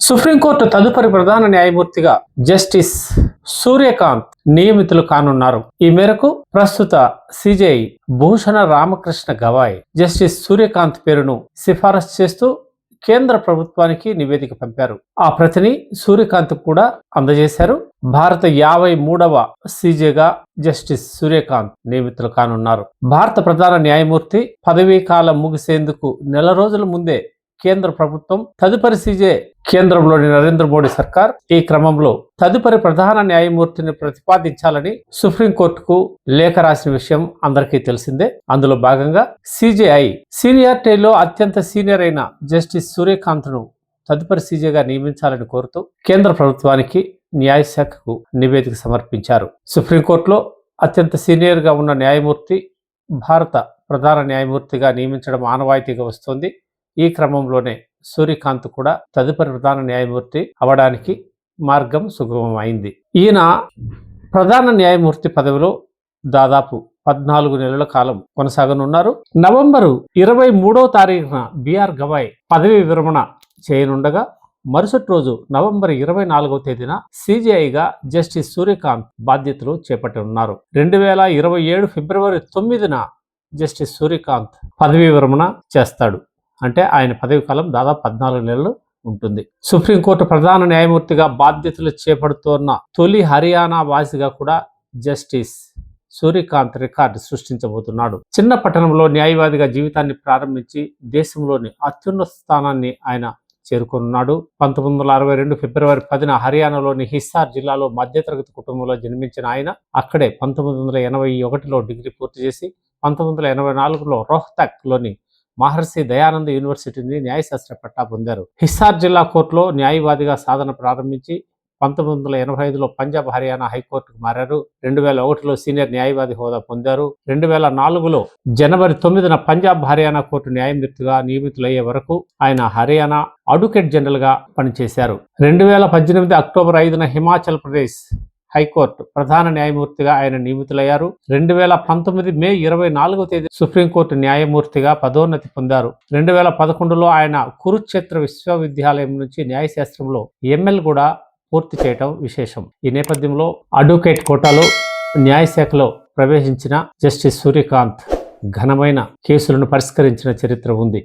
Supreme court తదుపరి ప్రధాన న్యాయమూర్తిగా జస్టిస్ సూర్యకాంత్ నియమితులు కానున్నారు. ఈ మేరకు ప్రస్తుత సిజేఐ భూషణ రామకృష్ణ గవాయ్ జస్టిస్ సూర్యకాంత్ పేరును సిఫారసు చేస్తూ కేంద్ర ప్రభుత్వానికి నివేదిక పంపారు. ఆ ప్రతిని సూర్యకాంత్ కూడా అందజేశారు. భారత యాభై మూడవ సీజేగా జస్టిస్ సూర్యకాంత్ నియమితులు కానున్నారు. భారత ప్రధాన న్యాయమూర్తి పదవీ కాలం ముగిసేందుకు నెల రోజుల ముందే కేంద్ర ప్రభుత్వం తదుపరి సీజే కేంద్రంలోని నరేంద్ర మోడీ సర్కార్ ఈ క్రమంలో తదుపరి ప్రధాన న్యాయమూర్తిని ప్రతిపాదించాలని సుప్రీంకోర్టుకు లేఖ రాసిన విషయం అందరికీ తెలిసిందే. అందులో భాగంగా సిజేఐ సీనియార్టీలో అత్యంత సీనియర్ అయిన జస్టిస్ సూర్యకాంత్ను తదుపరి సీజేగా నియమించాలని కోరుతూ కేంద్ర ప్రభుత్వానికి న్యాయశాఖకు నివేదిక సమర్పించారు. సుప్రీంకోర్టులో అత్యంత సీనియర్గా ఉన్న న్యాయమూర్తి భారత ప్రధాన న్యాయమూర్తిగా నియమించడం ఆనవాయితీగా వస్తోంది. ఈ క్రమంలోనే సూర్యకాంత్ కూడా తదుపరి ప్రధాన న్యాయమూర్తి అవడానికి మార్గం సుగమమైంది. ఈయన ప్రధాన న్యాయమూర్తి పదవిలో దాదాపు పద్నాలుగు నెలల కాలం కొనసాగనున్నారు. నవంబరు ఇరవై మూడో తారీఖున బిఆర్ గవాయ్ పదవి విరమణ చేయనుండగా మరుసటి రోజు నవంబర్ ఇరవై నాలుగవ తేదీన సిజిఐగా జస్టిస్ సూర్యకాంత్ బాధ్యతలు చేపట్టనున్నారు. రెండు వేల ఇరవై ఏడు ఫిబ్రవరి తొమ్మిదిన జస్టిస్ సూర్యకాంత్ పదవీ విరమణ చేస్తాడు. అంటే ఆయన పదవి కాలం దాదాపు పద్నాలుగు నెలలు ఉంటుంది. సుప్రీంకోర్టు ప్రధాన న్యాయమూర్తిగా బాధ్యతలు చేపడుతోన్న తొలి హర్యానా వాసిగా కూడా జస్టిస్ సూర్యకాంత్ రికార్డు సృష్టించబోతున్నాడు. చిన్న పట్టణంలో న్యాయవాదిగా జీవితాన్ని ప్రారంభించి దేశంలోని అత్యున్నత స్థానాన్ని ఆయన చేరుకున్నాడు. పంతొమ్మిది వందల అరవై రెండు ఫిబ్రవరి పదిన హర్యానాలోని హిస్సార్ జిల్లాలో మధ్యతరగతి కుటుంబంలో జన్మించిన ఆయన అక్కడే పంతొమ్మిది వందల ఎనభై ఒకటిలో డిగ్రీ పూర్తి చేసి పంతొమ్మిది వందల ఎనభై నాలుగులో రోహ్తక్లోని మహర్షి దయానంద యూనివర్సిటీని న్యాయశాస్త్ర పట్టా పొందారు. హిస్సార్ జిల్లా కోర్టులో న్యాయవాదిగా సాధన ప్రారంభించి పంతొమ్మిది వందల ఎనభై ఐదులో పంజాబ్ హర్యానా హైకోర్టుకు మారారు. రెండు వేల ఒకటిలో సీనియర్ న్యాయవాది హోదా పొందారు. రెండు వేల నాలుగులో జనవరి తొమ్మిదిన పంజాబ్ హర్యానా కోర్టు న్యాయమూర్తిగా నియమితులయ్యే వరకు ఆయన హర్యానా అడ్వకేట్ జనరల్గా పనిచేశారు. రెండు వేల పద్దెనిమిది అక్టోబర్ ఐదున హిమాచల్ ప్రదేశ్ హైకోర్టు ప్రధాన న్యాయమూర్తిగా ఆయన నియమితులయ్యారు. రెండు వేల పంతొమ్మిది మే ఇరవై నాలుగో తేదీ సుప్రీంకోర్టు న్యాయమూర్తిగా పదోన్నతి పొందారు. రెండు వేల పదకొండులో ఆయన కురుక్షేత్ర విశ్వవిద్యాలయం నుంచి న్యాయశాస్త్రంలో ఎంఎల్ కూడా పూర్తి చేయటం విశేషం. ఈ నేపథ్యంలో అడ్వకేట్ కోటాలో న్యాయశాఖలో ప్రవేశించిన జస్టిస్ సూర్యకాంత్ ఘనమైన కేసులను పరిష్కరించిన చరిత్ర ఉంది.